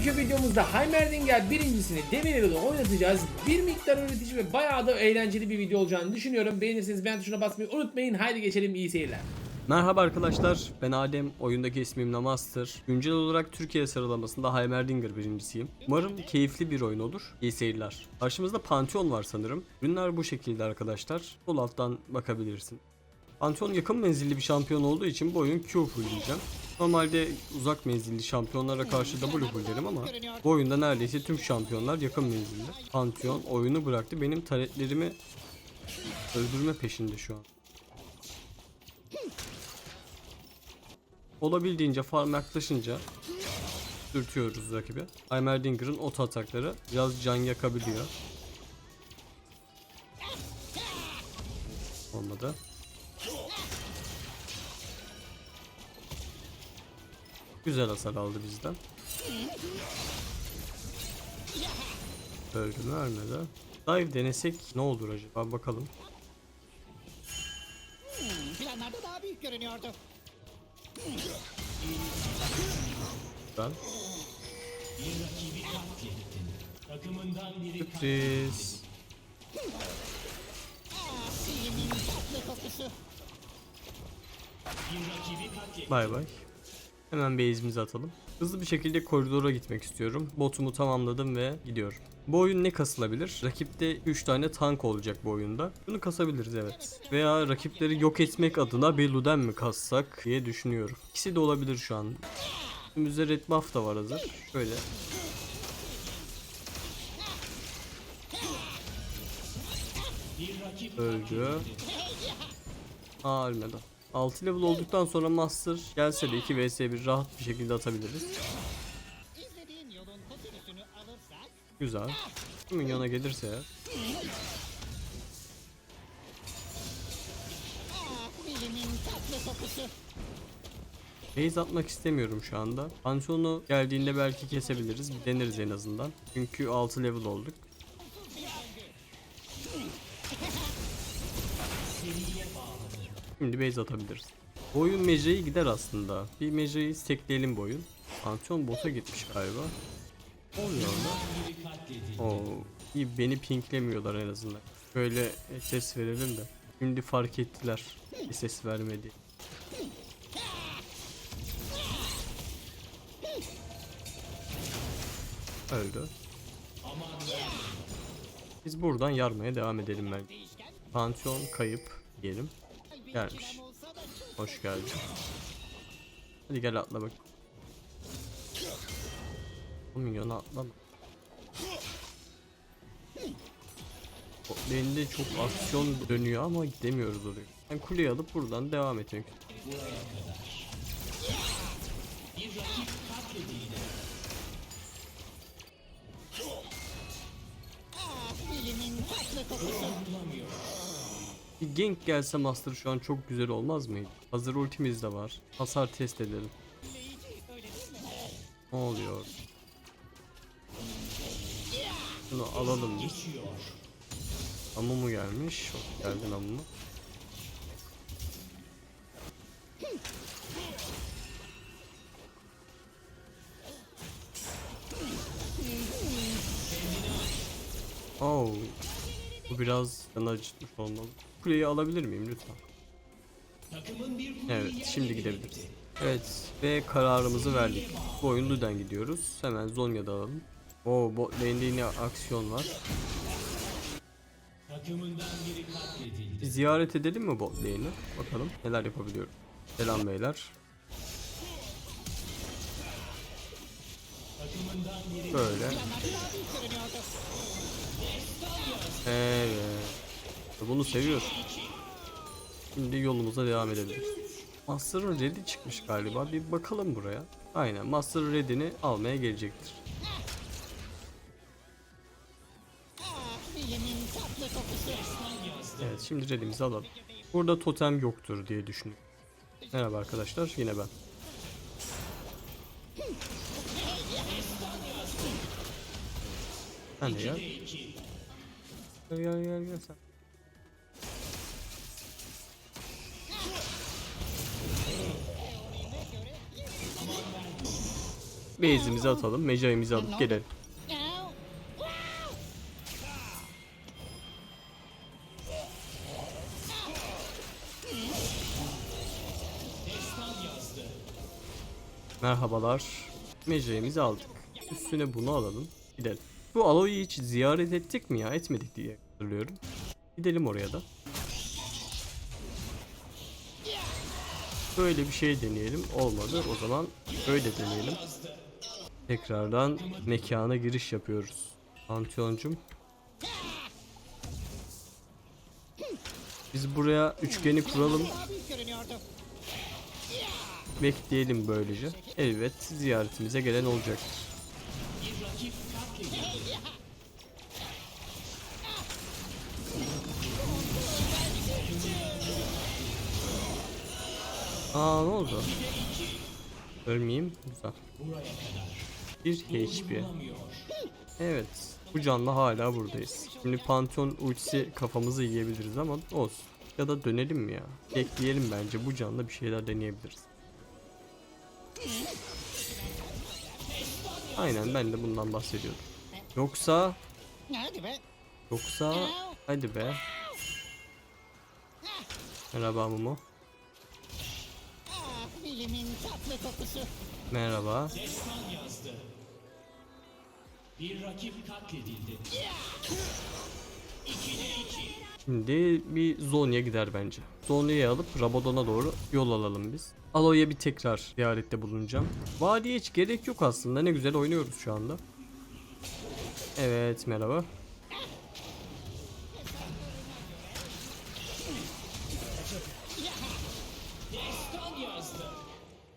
Bugünkü videomuzda Heimerdinger birincisini demir yılda oynatacağız. Bir miktar öğretici ve bayağı da eğlenceli bir video olacağını düşünüyorum. Beğenirseniz beğen tuşuna basmayı unutmayın. Haydi geçelim iyi seyirler. Merhaba arkadaşlar, ben Adem, oyundaki ismim Namaster. Güncel olarak Türkiye sıralamasında Heimerdinger birincisiyim. Umarım keyifli bir oyun olur. İyi seyirler. Karşımızda Pantheon var sanırım. Ürünler bu şekilde arkadaşlar. Sol alttan bakabilirsin. Pantheon yakın menzilli bir şampiyon olduğu için bu oyun Q fullleyeceğim. Normalde uzak menzilli şampiyonlara karşı W fulllerim ama bu oyunda neredeyse tüm şampiyonlar yakın menzilli. Pantheon oyunu bıraktı. Benim taretlerimi öldürme peşinde şu an. Olabildiğince farm yaklaşınca sürtüyoruz rakibi. Heimerdinger'ın ot atakları biraz can yakabiliyor. Olmadı. Güzel hasar aldı bizden. Öldü mü ölmedi. Dive denesek ne olur acaba bakalım. Planlarda daha büyük görünüyordu. Ben. Sürpriz. Bay bay. Hemen base'imizi atalım. Hızlı bir şekilde koridora gitmek istiyorum. Botumu tamamladım ve gidiyorum. Bu oyun ne kasılabilir? Rakipte 3 tane tank olacak bu oyunda. Bunu kasabiliriz evet. Veya rakipleri yok etmek adına bir Luden mi kassak diye düşünüyorum. İkisi de olabilir şu an. Üstümüzde red buff da var hazır. Şöyle. Öldü. Aa ölmedi. 6 level olduktan sonra Master gelse de 2 vs 1 rahat bir şekilde atabiliriz. Güzel. Minyona gelirse kokusu. Base atmak istemiyorum şu anda. Pantheon'u geldiğinde belki kesebiliriz. Bir deneriz en azından. Çünkü 6 level olduk. Şimdi base atabiliriz. Bu oyun mecrayı gider aslında. Bir mecrayı stekleyelim bu oyun. Pantheon bota gitmiş galiba. Oluyor orada? Oo, iyi beni pinklemiyorlar en azından. Böyle ses verelim de. Şimdi fark ettiler. Ses vermedi. Öldü. Biz buradan yarmaya devam edelim ben. Pantheon kayıp diyelim. Gelmiş. Hoş geldin. Hadi gel atla bak. Bu milyonu atlama. Lane'de çok aksiyon dönüyor ama gidemiyoruz oraya. Ben kuleyi alıp buradan devam etmek ah bilimin tatlı kokusu. Bir gank gelse Master şu an çok güzel olmaz mıydı? Hazır ultimiz de var. Hasar test edelim. Ne oluyor? Bunu alalım biz. Amumu gelmiş. Hoş geldin Amumu. Oh. Bu biraz can acıtmış olmalı. Kuleyi alabilir miyim lütfen? Evet, şimdi gidebiliriz. Evet, ve kararımızı verdik. Bu oyun Luden gidiyoruz. Hemen Zonya'da alalım. Oo, bot lane'de yine aksiyon var. Ziyaret edelim mi bot lane'i? Bakalım neler yapabiliyorum. Selam beyler. Böyle. Evet. Bunu seviyorum. Şimdi yolumuza devam edebiliriz. Master'ın ready çıkmış galiba. Bir bakalım buraya. Aynen Master ready'ni almaya gelecektir. Evet şimdi ready'mizi alalım. Burada totem yoktur diye düşünüyorum. Merhaba arkadaşlar yine ben. Sen de. Gel gel gel gel sen. base'imizi atalım. Mecai'mizi alıp gelelim. Merhabalar. Mecai'mizi aldık. Üstüne bunu alalım. Gidelim. Bu Aloy'u hiç ziyaret ettik mi ya? Etmedik diye hatırlıyorum. Gidelim oraya da. Böyle bir şey deneyelim. Olmadı. O zaman böyle deneyelim. Tekrardan mekana giriş yapıyoruz. Pantheon'cum. Biz buraya üçgeni kuralım. Bekleyelim böylece. Elbet ziyaretimize gelen olacaktır. Aa ne oldu? Ölmeyeyim. Güzel. Bir HP. Evet. Bu canlı hala buradayız. Şimdi Pantheon ultisi kafamızı yiyebiliriz ama olsun. Ya da dönelim mi ya? Bekleyelim bence. Bu canlı bir şeyler deneyebiliriz. Aynen ben de bundan bahsediyordum. Yoksa yoksa hadi be. Merhaba Mumu. Ah bilimin tatlı kokusu. Merhaba. Şimdi bir Zonya gider bence. Zonya'yı alıp Rabadon'a doğru yol alalım biz. Aloy'a bir tekrar ziyarette bulunacağım. Vadiye hiç gerek yok aslında. Ne güzel oynuyoruz şu anda. Evet merhaba.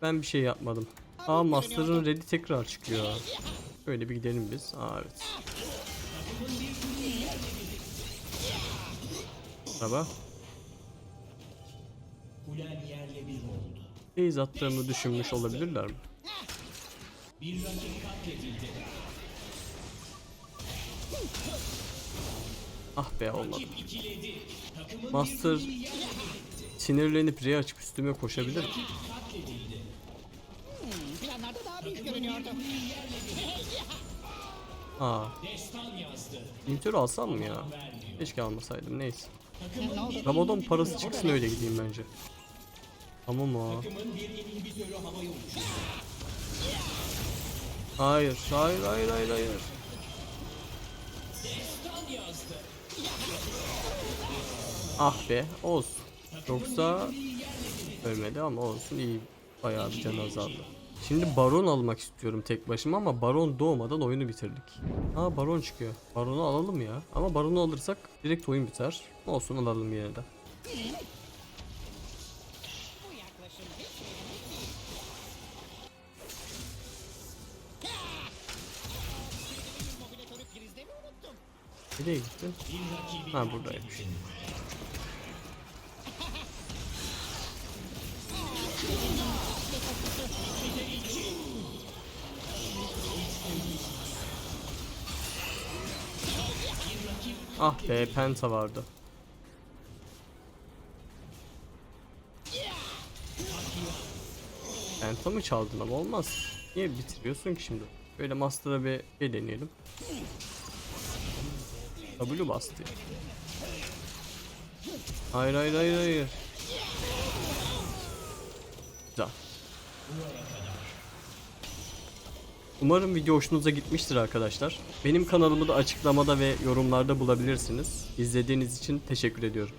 Ben bir şey yapmadım. Aa Master'ın red'i tekrar çıkıyor. Böyle bir gidelim biz. Aa evet. Merhaba. Base attığımı düşünmüş olabilirler mi? Ah be olmadı. Master sinirlenip R açıp üstüme koşabilir mi? Aa. Intür alsam mı ya? Keşke almasaydım neyse. Rabadon parası çıksın öyle gideyim bence. Tamam o. Hayır, hayır, hayır, hayır, hayır. Ah be, olsun. Yoksa ölmedi ama olsun iyi. Bayağı bir can azaldı. Şimdi baron almak istiyorum tek başıma ama baron doğmadan oyunu bitirdik. Aa baron çıkıyor. Baronu alalım ya. Ama baronu alırsak direkt oyun biter. Olsun alalım yine de. Nereye gitti? Ha buradaymış. Ah be penta vardı. Penta mı çaldın ama olmaz. Niye bitiriyorsun ki şimdi? Böyle master'a bir şey deneyelim. W bastı. Hayır hayır hayır hayır. Güzel. Umarım video hoşunuza gitmiştir arkadaşlar. Benim kanalımı da açıklamada ve yorumlarda bulabilirsiniz. İzlediğiniz için teşekkür ediyorum.